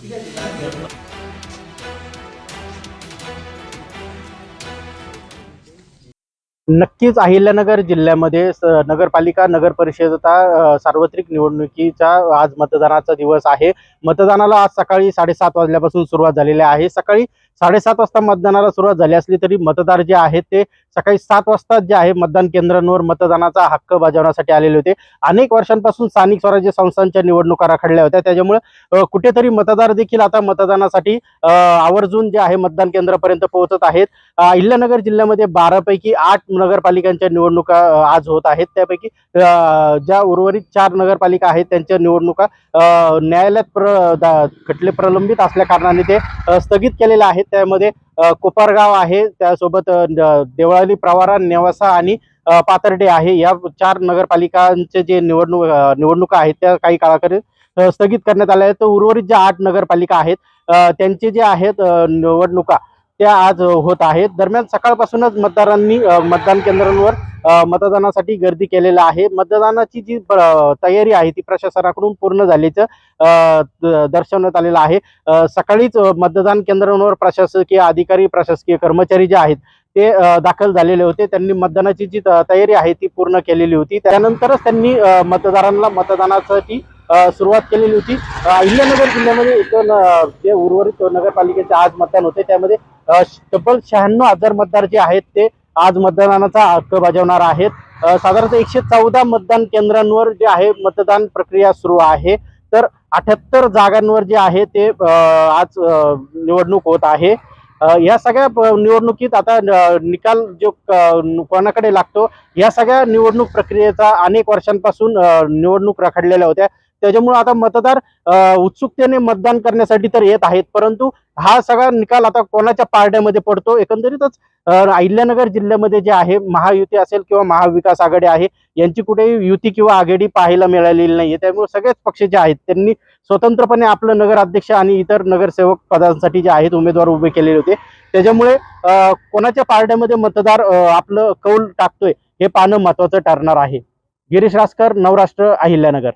ঠিক আছে नक्कीच अहिल्यानगर जिल्ह्यामध्ये स- नगरपालिका नगर परिषदेचा सार्वत्रिक निवडणुकीचा आज मतदानाचा दिवस आहे. मतदानाला आज सकाळी साडेसात वाजल्यापासून सुरुवात झालेली आहे. सकाळी साडेसात वाजता मतदानाला सुरुवात झाली असली तरी मतदार जे आहेत ते सकाळी सात वाजता जे आहे मतदान केंद्रांवर मतदानाचा हक्क बजावण्यासाठी आलेले होते. अनेक वर्षांपासून स्थानिक स्वराज्य संस्थांच्या निवडणुका राखडल्या होत्या. त्याच्यामुळे कुठेतरी मतदार देखील आता मतदानासाठी आवर्जून जे आहे मतदान केंद्रापर्यंत पोहोचत आहेत. अहिल्यानगर जिल्ह्यामध्ये बारापैकी आठ नगरपालिकांच्या निवडणुका आज होत आहेत. त्यापैकी ज्या उर्वरित चार नगरपालिका आहेत त्यांच्या निवडणुका न्यायालयात प्र खटले प्रलंबित असल्या कारणाने ते स्थगित केलेले आहेत. त्यामध्ये कोपरगाव आहे. त्यासोबत देवळाली प्रवारा नेवासा आणि पातर्डे पाथर्डे आहे. या चार नगरपालिकांचे जे निवडणूक निवडणुका आहेत त्या काही काळाकडे स्थगित करण्यात आल्या आहेत. तर उर्वरित ज्या आठ नगरपालिका आहेत त्यांचे जे आहेत निवडणुका त्या आज होत आहेत. दरम्यान सकाळपासूनच मतदारांनी मतदान केंद्रांवर मतदानासाठी गर्दी केलेलं आहे. मतदानाची जी तयारी आहे ती प्रशासनाकडून पूर्ण झाल्याचं दर्शवण्यात आलेलं आहे. सकाळीच मतदान केंद्रांवर प्रशासकीय अधिकारी प्रशासकीय कर्मचारी जे आहेत ते दाखल झालेले होते. त्यांनी मतदानाची जी त- तयारी आहे ती पूर्ण केलेली होती. त्यानंतरच त्यांनी मतदारांना मतदानासाठी सुरुवात केलेली होती. अहिल्यानगर जिल्ह्यामध्ये एक जे उर्वरित नगरपालिकेचे आज मतदान होते त्यामध्ये तब्बल शहाण्णव हजार मतदार जे आहेत ते आज मतदानाचा हक्क बजावणार आहेत. साधारणतः एकशे चौदा मतदान केंद्रांवर जे आहे मतदान प्रक्रिया सुरू आहे. तर अठ्याहत्तर जागांवर जे आहे ते आज निवडणूक होत आहे. या सगळ्या प- निवडणुकीत आता निकाल जो क- कोणाकडे लागतो या सगळ्या निवडणूक प्रक्रियेचा अनेक वर्षांपासून निवडणूक रखडलेल्या होत्या. त्याच्यामुळे आता मतदार उत्सुकतेने मतदान करण्यासाठी तर येत आहेत. परंतु हा सगळा निकाल आता कोणाच्या पारड्यामध्ये पडतो? एकंदरीतच अहिल्यानगर जिल्ह्यामध्ये जे आहे महायुती असेल किंवा महाविकास आघाडी आहे यांची कुठेही युती किंवा आघाडी पाहायला मिळालेली नाहीये. त्यामुळे सगळेच पक्ष जे आहेत त्यांनी स्वतंत्रपणे आपलं नगराध्यक्ष आणि इतर नगरसेवक पदांसाठी जे आहेत उमेदवार उभे केलेले होते. त्याच्यामुळे कोणाच्या पारड्यामध्ये मतदार आपलं कौल टाकतोय हे पाहणं महत्वाचं ठरणार आहे. गिरीश रासकर नवराष्ट्र अहिल्यानगर.